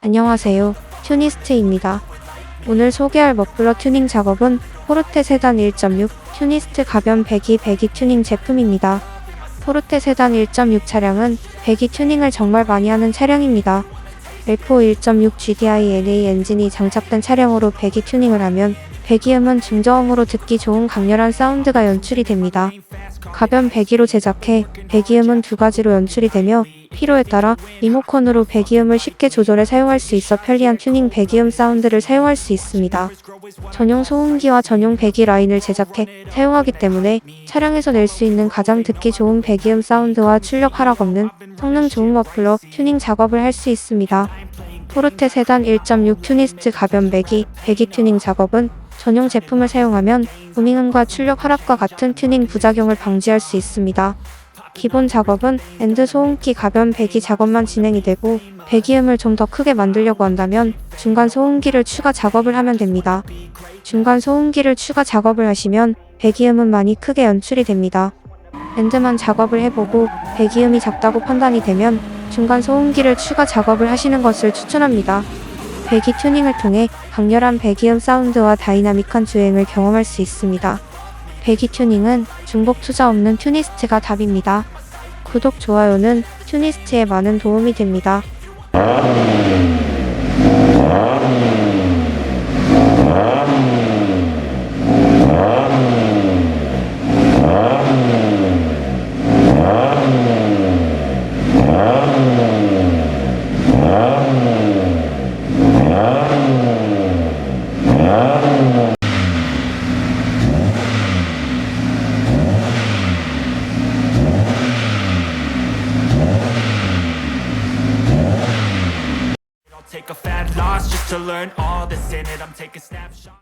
안녕하세요. 튜니스트입니다. 오늘 소개할 머플러 튜닝 작업은 포르테 세단 1.6 튜니스트 가변 배기 배기 튜닝 제품입니다. 포르테 세단 1.6 차량은 배기 튜닝을 정말 많이 하는 차량입니다. L4 1.6 GDI NA 엔진이 장착된 차량으로 배기 튜닝을 하면 배기음은 중저음으로 듣기 좋은 강렬한 사운드가 연출이 됩니다. 가변 배기로 제작해 배기음은 두 가지로 연출이 되며 필요에 따라 리모컨으로 배기음을 쉽게 조절해 사용할 수 있어 편리한 튜닝 배기음 사운드를 사용할 수 있습니다. 전용 소음기와 전용 배기 라인을 제작해 사용하기 때문에 차량에서 낼 수 있는 가장 듣기 좋은 배기음 사운드와 출력 하락 없는 성능 좋은 머플러 튜닝 작업을 할 수 있습니다. 포르테 세단 1.6 튜니스트 가변 배기, 배기 튜닝 작업은 전용 제품을 사용하면 부밍음과 출력 하락과 같은 튜닝 부작용을 방지할 수 있습니다. 기본 작업은 엔드 소음기 가변 배기 작업만 진행이 되고 배기음을 좀 더 크게 만들려고 한다면 중간 소음기를 추가 작업을 하면 됩니다. 중간 소음기를 추가 작업을 하시면 배기음은 많이 크게 연출이 됩니다. 엔드만 작업을 해보고 배기음이 작다고 판단이 되면 중간 소음기를 추가 작업을 하시는 것을 추천합니다. 배기 튜닝을 통해 강렬한 배기음 사운드와 다이나믹한 주행을 경험할 수 있습니다. 배기 튜닝은 중복 투자 없는 튜니스트가 답입니다. 구독, 좋아요는 튜니스트에 많은 도움이 됩니다. Take a fat loss just to learn all that's in it. I'm taking snapshots.